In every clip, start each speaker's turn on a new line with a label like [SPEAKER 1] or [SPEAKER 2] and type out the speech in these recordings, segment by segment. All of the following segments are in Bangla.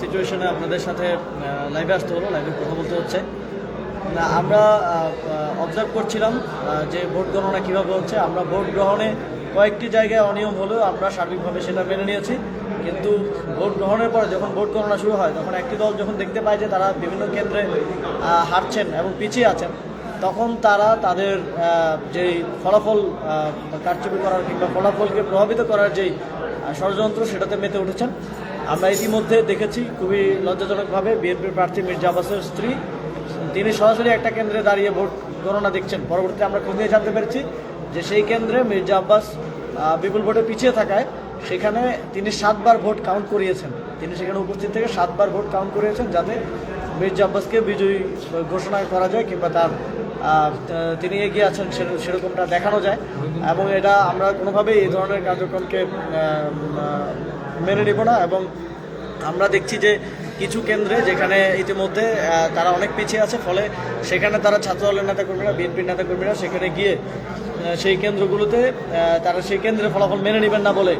[SPEAKER 1] সিচুয়েশনে আপনাদের সাথে লাইভে আসতে হলো লাইভে কথা বলতে হচ্ছে। আমরা অবজার্ভ করছিলাম যে ভোট গণনা কীভাবে হচ্ছে। আমরা ভোট গ্রহণে কয়েকটি জায়গায় অনিয়ম হলেও আমরা সার্বিকভাবে সেটা মেনে নিয়েছি। কিন্তু ভোট গ্রহণের পরে যখন ভোট গণনা শুরু হয়, তখন একটি দল যখন দেখতে পায় যে তারা বিভিন্ন কেন্দ্রে হারছেন এবং পিছিয়ে আছেন, তখন তারা তাদের যেই ফলাফল কারচুপি করার কিংবা ফলাফলকে প্রভাবিত করার যেই ষড়যন্ত্র সেটাতে মেতে উঠেছেন। আমরা ইতিমধ্যে দেখেছি খুবই লজ্জাজনকভাবে বিএনপির প্রার্থী মির্জা আব্বাসের স্ত্রী, তিনি সরাসরি একটা কেন্দ্রে দাঁড়িয়ে ভোট গণনা দেখছেন। পরবর্তীতে আমরা খোঁজ নিয়ে জানতে পেরেছি যে সেই কেন্দ্রে মির্জা আব্বাস বিপুল ভোটে পিছিয়ে থাকায় সেখানে তিনি সাতবার ভোট কাউন্ট করিয়েছেন। তিনি সেখানে উপস্থিত থেকে সাতবার ভোট কাউন্ট করিয়েছেন যাতে মির্জা আব্বাসকে বিজয়ী ঘোষণা করা যায় কিংবা তার তিনি এগিয়ে আছেন সেরকমটা দেখানো যায়। এবং এটা আমরা কোনোভাবেই এই ধরনের কার্যক্রমকে মেনে নিব না এবং আমরা দেখছি যে কিছু কেন্দ্রে যেখানে ইতিমধ্যে তারা অনেক পিছিয়ে আছে, ফলে সেখানে তারা ছাত্র দলের নেতাকর্মীরা, বিএনপির নেতাকর্মীরা সেখানে গিয়ে সেই কেন্দ্রগুলোতে তারা সেই কেন্দ্রের ফলাফল মেনে নেবেন না বলে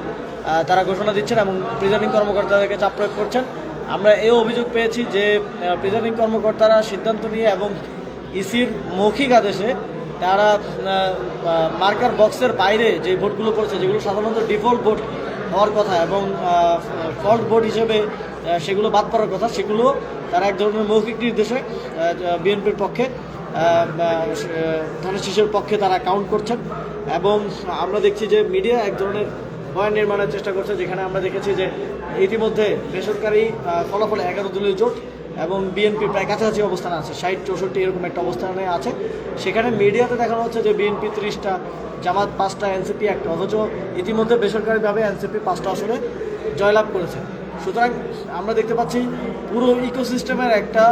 [SPEAKER 1] তারা ঘোষণা দিচ্ছেন এবং প্রিজাইডিং কর্মকর্তাদেরকে চাপ প্রয়োগ করছেন। আমরা এই অভিযোগ পেয়েছি যে প্রিজাইডিং কর্মকর্তারা সিদ্ধান্ত নিয়ে এবং ইসির মৌখিক আদেশে তারা মার্কার বক্সের বাইরে যে ভোটগুলো পড়েছে, যেগুলো সাধারণত ডিফল্ট ভোট হওয়ার কথা এবং ফল্ট বোর্ড হিসেবে সেগুলো বাদ পড়ার কথা, সেগুলো তারা এক ধরনের মৌখিক নির্দেশে বিএনপির পক্ষে ধানের শিশুর পক্ষে তারা কাউন্ট করছেন। এবং আমরা দেখছি যে মিডিয়া এক ধরনের ভয় নির্মাণের চেষ্টা করছে, যেখানে আমরা দেখেছি যে ইতিমধ্যে বেসরকারি ফলাফল এগারো দলীয় জোট এবং বিএনপি প্রায় কাছাকাছি অবস্থানে আছে। ষাট, চৌষট্টি এরকম একটা অবস্থানে আছে। সেখানে মিডিয়াতে দেখানো হচ্ছে যে বিএনপি ত্রিশটা, জামাত পাঁচটা এনসিপি একটা। অথচ ইতিমধ্যে বেসরকারিভাবে এনসিপি পাঁচটা আসনে জয়লাভ করেছে। সুতরাং আমরা দেখতে পাচ্ছি পুরো ইকোসিস্টেমের একটা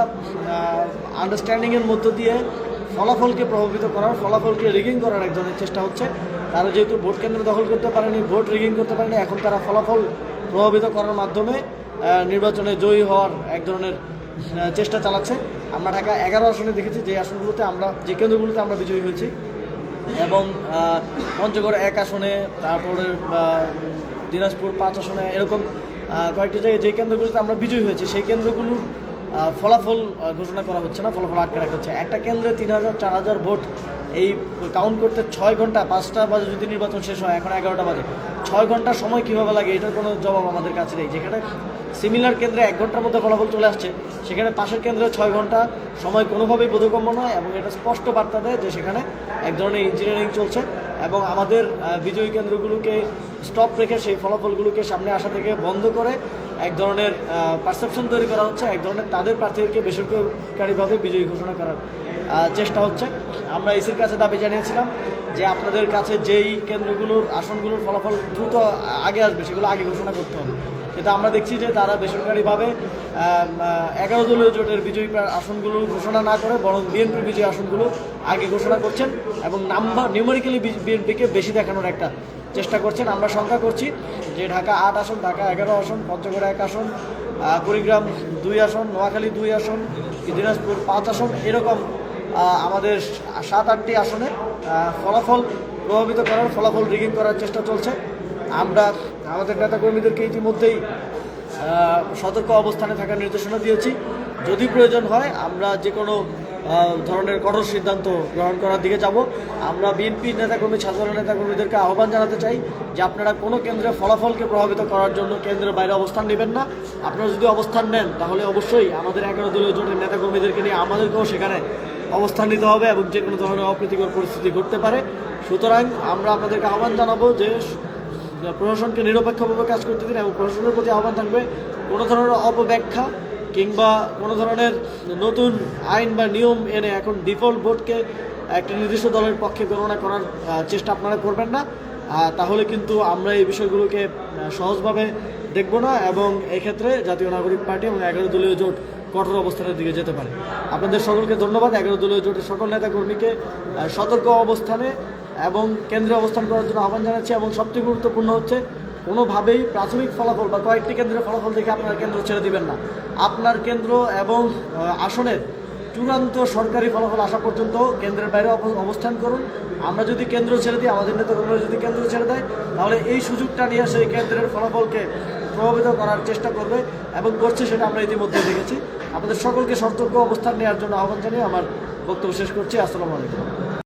[SPEAKER 1] আন্ডারস্ট্যান্ডিংয়ের মধ্য দিয়ে ফলাফলকে প্রভাবিত করার, ফলাফলকে রিগিং করার এক ধরনের চেষ্টা হচ্ছে। তারা যেহেতু ভোট কেন্দ্র দখল করতে পারেনি, ভোট রিগিং করতে পারেনি, এখন তারা ফলাফল প্রভাবিত করার মাধ্যমে নির্বাচনে জয়ী হওয়ার এক ধরনের চেষ্টা চালাচ্ছে। আমরা ঢাকা এগারো আসনে দেখেছি, যে আসনগুলোতে আমরা, যে কেন্দ্রগুলোতে আমরা বিজয়ী হয়েছি। এবং পঞ্চগড় এক আসনে, তারপরে দিনাজপুর পাঁচ আসনে, এরকম কয়েকটি জায়গায় যে কেন্দ্রগুলোতে আমরা বিজয়ী হয়েছি, সেই কেন্দ্রগুলোর ফলাফল ঘোষণা করা হচ্ছে না, ফলাফল আটকে রাখা হচ্ছে। একটা কেন্দ্রে তিন হাজার, চার হাজার ভোট, এই কাউন্ট করতে ছয় ঘণ্টা, পাঁচটা বাজে যদি নির্বাচন শেষ হয়, এখন এগারোটা বাজে। ছয় ঘণ্টা সময় কীভাবে লাগে, এটার কোনো জবাব আমাদের কাছে নেই। যেখানে সিমিলার কেন্দ্রে এক ঘণ্টার মধ্যে ফলাফল চলে আসছে, সেখানে পাশের কেন্দ্রে ছয় ঘণ্টা সময় কোনোভাবেই বোধগম্য নয় এবং এটা স্পষ্ট বার্তা দেয় যে সেখানে এক ধরনের ইঞ্জিনিয়ারিং চলছে এবং আমাদের বিজয়ী কেন্দ্রগুলোকে স্টপ রেখে সেই ফলাফলগুলোকে সামনে আসা থেকে বন্ধ করে এক ধরনের পারসেপশন তৈরি করা হচ্ছে, এক ধরনের তাদের প্রার্থীদেরকে বেসরকারিভাবে বিজয়ী ঘোষণা করার চেষ্টা হচ্ছে। আমরা ইসির কাছে দাবি জানিয়েছিলাম যে আপনাদের কাছে যেই কেন্দ্রগুলোর আসনগুলোর ফলাফল দ্রুত আগে আসবে, সেগুলো আগে ঘোষণা করতে হবে। কিন্তু আমরা দেখছি যে তারা বেসরকারিভাবে এগারো দলীয় জোটের বিজয়ী আসনগুলো ঘোষণা না করে বরং বিএনপির বিজয়ী আসনগুলো আগে ঘোষণা করছেন এবং নাম্বার নিউমেরিক্যালি বিএনপিকে বেশি দেখানোর একটা চেষ্টা করছেন। আমরা সংখ্যা করছি যে ঢাকা আট আসন, ঢাকা এগারো আসন, পঞ্চগড় এক আসন কুড়িগ্রাম দুই আসন, নোয়াখালী দুই আসন, দিনাজপুর পাঁচ আসন, এরকম আমাদের সাত আটটি আসনে ফলাফল প্রভাবিত করার, ফলাফল রিগিং করার চেষ্টা চলছে। আমরা আমাদের নেতাকর্মীদেরকে ইতিমধ্যেই সতর্ক অবস্থানে থাকার নির্দেশনা দিয়েছি। যদি প্রয়োজন হয়, আমরা যে কোনো ধরনের কঠোর সিদ্ধান্ত গ্রহণ করার দিকে যাব। আমরা বিএনপি নেতাকর্মী ছাত্র নেতাকর্মীদেরকে আহ্বান জানাতে চাই যে আপনারা কোনো কেন্দ্রে ফলাফলকে প্রভাবিত করার জন্য কেন্দ্রের বাইরে অবস্থান নেবেন না। আপনারা যদি অবস্থান নেন, তাহলে অবশ্যই আমাদের এগারো দলীয় জোটের নেতাকর্মীদেরকে নিয়ে আমাদেরকেও সেখানে অবস্থান নিতে হবে এবং যে কোনো ধরনের অপ্রীতিকর পরিস্থিতি ঘটতে পারে। সুতরাং আমরা আপনাদেরকে আহ্বান জানাব যে প্রশাসনকে নিরপেক্ষভাবে কাজ করতে দিন এবং প্রশাসনের প্রতি আহ্বান থাকবে কোনো ধরনের অপব্যাখ্যা কিংবা কোনো ধরনের নতুন আইন বা নিয়ম এনে এখন ডিফল্ট ভোটকে একটা নির্দিষ্ট দলের পক্ষে গণনা করার চেষ্টা আপনারা করবেন না। তাহলে কিন্তু আমরা এই বিষয়গুলোকে সহজভাবে দেখব না এবং এক্ষেত্রে জাতীয় নাগরিক পার্টি এবং এগারো দলীয় জোট কঠোর অবস্থানের দিকে যেতে পারে। আপনাদের সকলকে ধন্যবাদ। এগারো দলীয় জোটের সকল নেতাকর্মীকে আহ, সতর্ক অবস্থানে এবং কেন্দ্রে অবস্থান করার জন্য আহ্বান জানাচ্ছি এবং সবচেয়ে গুরুত্বপূর্ণ হচ্ছে কোনোভাবেই প্রাথমিক ফলাফল বা কয়েকটি কেন্দ্রের ফলাফল দেখে আপনার কেন্দ্র ছেড়ে দিবেন না। আপনার কেন্দ্র এবং আসনের চূড়ান্ত সরকারি ফলাফল আসা পর্যন্ত কেন্দ্রের বাইরে অবস্থান করুন। আমরা যদি কেন্দ্র ছেড়ে দিই, আমাদের নেতাকর্মীরা যদি কেন্দ্র ছেড়ে দেয়, তাহলে এই সুযোগটা নিয়ে সেই কেন্দ্রের ফলাফলকে প্রভাবিত করার চেষ্টা করবে এবং করছে সেটা আমরা ইতিমধ্যে দেখেছি। আমাদের সকলকে সতর্ক অবস্থান নেওয়ার জন্য আহ্বান জানিয়ে আমার বক্তব্য শেষ করছি। আসসালামু আলাইকুম।